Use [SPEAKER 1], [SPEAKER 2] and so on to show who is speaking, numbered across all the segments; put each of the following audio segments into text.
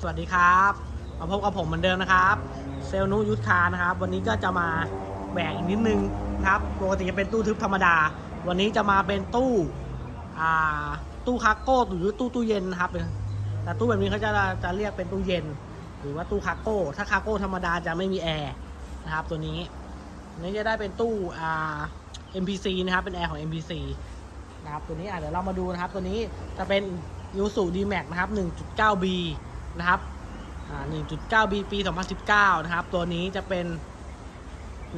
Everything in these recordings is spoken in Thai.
[SPEAKER 1] สวัสดีครับมาพบกับผมเหมือนเดิมนะครับ เซลนูยุทธคานะครับ วันนี้ก็จะมาแหวกอีกนิดนึงนะครับปกติจะเป็นตู้ทึบธรรมดา วันนี้จะมาเป็นตู้อ่าตู้คาโก้หรือตู้ตู้เย็นนะครับแต่ตู้แบบนี้เขาจะจะเรียกเป็นตู้เย็น หรือว่าตู้คาโก้ถ้าคาโก้ธรรมดาจะไม่มีแอร์นะครับ ตัวนี้นี้จะได้เป็นตู้อ่า MPC นะครับเป็นแอร์ของ MPC นะครับตัวนี้อะเดี๋ยวเรามาดูนะครับ ตัวนี้จะเป็นยูสุดีแม็กนะครับ 1.9B นะครับอ่า 1.9B ปี 2019 นะครับ ตัวนี้จะเป็น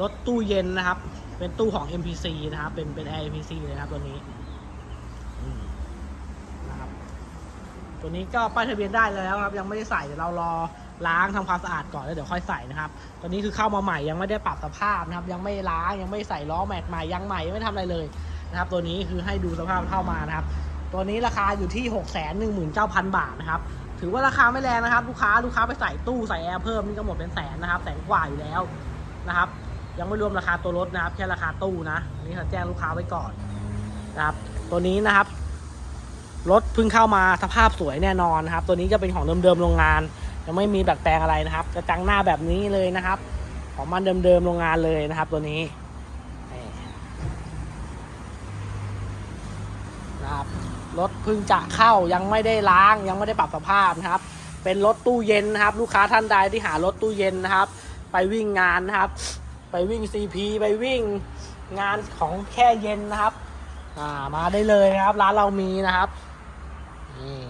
[SPEAKER 1] รถตู้เย็นนะครับ เป็นตู้ของ MPC นะครับ เป็นเป็น Air MPC เลยครับตัวนี้นะครับ ตัวนี้ก็ป้ายทะเบียนได้แล้วครับ ยังไม่ได้ใส่เดี๋ยวเรารอล้างทำความสะอาดก่อนแล้วเดี๋ยวค่อยใส่นะครับตัวนี้คือเข้ามาใหม่ยังไม่ได้ปรับสภาพนะครับ ยังไม่ล้างยังไม่ใส่ล้อแม็กใหม่ยังใหม่ยังไม่ทำอะไรเลยนะครับ ตัวนี้คือให้ดูสภาพเข้ามานะครับ ตัวนี้ราคาอยู่ที่ 6 1 9 0 0 0 บาทนะครับ ถือว่าราคาไม่แรงนะครับ ลูกค้าลูกค้าไปใส่ตู้ใส่แอร์เพิ่มนี่ก็หมดเป็นแสนนะครับแสนกว่าอยู่แล้วนะครับ ยังไม่รวมราคาตัวรถนะครับ แค่ราคาตู้นะอันนี่เขาแจ้งลูกค้าไว้ก่อนนะครับ ตัวนี้นะครับรถเพิ่งเข้ามาสภาพสวยแน่นอนนะครับ ตัวนี้จะเป็นของเดิมๆโรงงาน ยังไม่มีดัดแปลงอะไรนะครับกระจังหน้าแบบนี้เลยนะครับ ของมันเดิมๆโรงงานเลยนะครับ ตัวนี้นะครับ รถเพิ่งจะเข้ายังไม่ได้ล้างยังไม่ได้ปรับสภาพนะครับ เป็นรถตู้เย็นนะครับ ลูกค้าท่านใดที่หารถตู้เย็นนะครับ ไปวิ่งงานนะครับ ไปวิ่ง CP ไปวิ่งงานของแค่เย็นนะครับมาได้เลยนะครับ ร้านเรามีนะครับนี่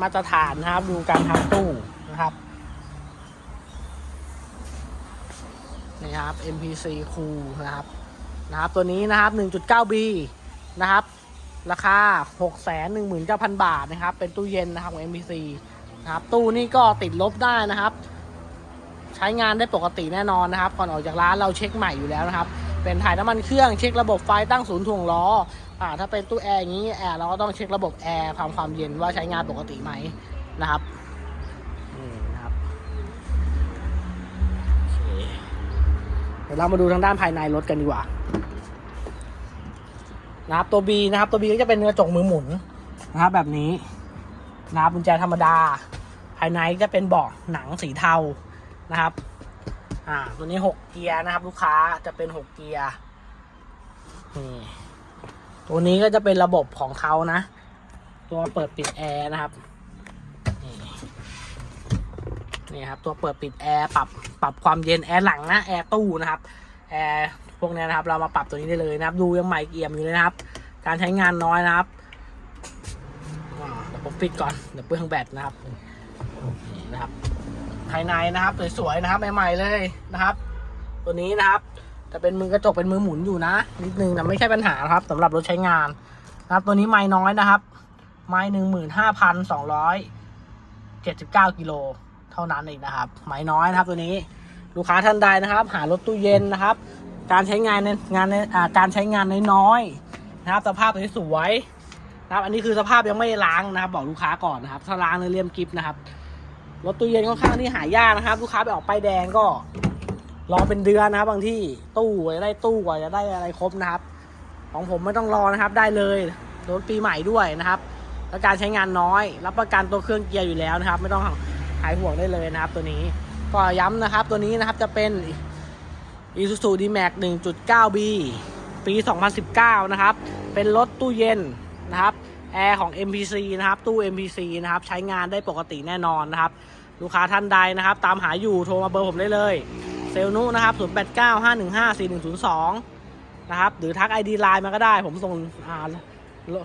[SPEAKER 1] มาตรฐานนะครับ ดูการทำตู้นะครับนี่ครับ MPC Cool นะครับนะครับ ตัวนี้นะครับ 1.9B นะครับ ราคา 6 1 9 0 0 0 บาทนะครับ เป็นตู้เย็นนะครับของ MPC นะครับตู้นี้ก็ติดลบได้นะครับ ใช้งานได้ปกติแน่นอนนะครับ ก่อนออกจากร้านเราเช็คใหม่อยู่แล้วนะครับ เป็นถ่ายน้ำมันเครื่องเช็คระบบไฟตั้งศูนย์ถ่วงล้ออ่าถ้าเป็นตู้แอร์อย่างนี้แอร์เราก็ต้องเช็คระบบแอร์ความความเย็นว่าใช้งานปกติไหมนะครับนี่นะครับเดี๋ยวเรามาดูทางด้านภายในรถกันดีกว่า นะครับตัว B นะครับตัว B ก็จะเป็นกระจกมือหมุนนะครับแบบนี้นะครับกุญแจธรรมดา ภายในจะเป็นเบาะหนังสีเทานะครับอ่าตัวนี้หกเกียร์นะครับ ลูกค้าจะเป็นหกเกียร์นี่ตัวนี้ก็จะเป็นระบบของเขานะ ตัวเปิดปิดแอร์นะครับนี่นี่ครับตัวเปิดปิดแอร์ปรับปรับความเย็นแอร์หลังนะแอร์ตู้นะครับ แอร์พวกนี้นะครับ เรามาปรับตัวนี้ได้เลยนะครับ ดูยังใหม่เอี่ยมอยู่เลยนะครับ การใช้งานน้อยนะครับเดี๋ยวผมปิดก่อนเดี๋ยวเปลืองแบตนะครับนะครับ ภายในนะครับสวยๆนะครับใหม่ๆเลยนะครับ ตัวนี้นะครับจะเป็นมือกระจกเป็นมือหมุนอยู่นะ นิดนึงแต่ไม่ใช่ปัญหาครับสำหรับรถใช้งานนะครับ ตัวนี้ไม้น้อยนะครับ ไม้หนึ่งหมื่นห้าพันสองร้อยเจ็ดสิบเก้ากิโลเท่านั้นเองนะครับ ไม้น้อยนะครับตัวนี้ ลูกค้าท่านใดนะครับ หารถตู้เย็นนะครับ การใช้งานในงานในการใช้งานน้อยๆนะครับ สภาพสวยนะครับ อันนี้คือสภาพยังไม่ล้างนะครับ บอกลูกค้าก่อนนะครับถ้าล้างเนี่ยเลี่ยมกิฟนะครับรถตู้เย็นค่อนข้างที่หายากนะครับ ลูกค้าไปออกป้ายแดงก็รอเป็นเดือนนะครับ บางที่ตู้จะได้ตู้กว่าจะได้อะไรครบนะครับ ของผมไม่ต้องรอนะครับ ได้เลยรถปีใหม่ด้วยนะครับและการใช้งานน้อย รับประกันตัวเครื่องเกียร์อยู่แล้วนะครับ ไม่ต้องหายห่วงได้เลยนะครับตัวนี้ ก็ย้ำนะครับตัวนี้นะครับจะเป็น Isuzu D-Max 1.9B ปี 2019 นะครับ เป็นรถตู้เย็นนะครับแอร์ของ MPC นะครับ ตู้ MPC นะครับ ใช้งานได้ปกติแน่นอนนะครับ ลูกค้าท่านใดนะครับ ตามหาอยู่โทรมาเบอร์ผมได้เลย เซลนุนะครับ 0895154102 นะครับ หรือทัก ID ไลน์มาก็ได้ ผมส่ง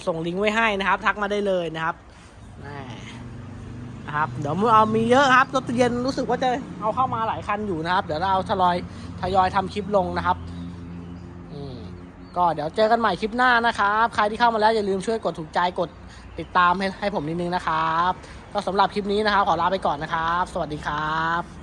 [SPEAKER 1] ส่งลิงก์ไว้ให้นะครับ ทักมาได้เลยนะครับ นะครับเดี๋ยวมือเอามีเยอะครับรถตู้เย็นรู้สึกว่าจะเอาเข้ามาหลายคันอยู่นะครับ เดี๋ยวเราทยอยทยอยทำคลิปลงนะครับอืมก็เดี๋ยวเจอกันใหม่คลิปหน้านะครับ ใครที่เข้ามาแล้วอย่าลืมช่วยกดถูกใจกดติดตามให้ให้ผมนิดนึงนะครับ ก็สำหรับคลิปนี้นะครับ ขอลาไปก่อนนะครับ สวัสดีครับ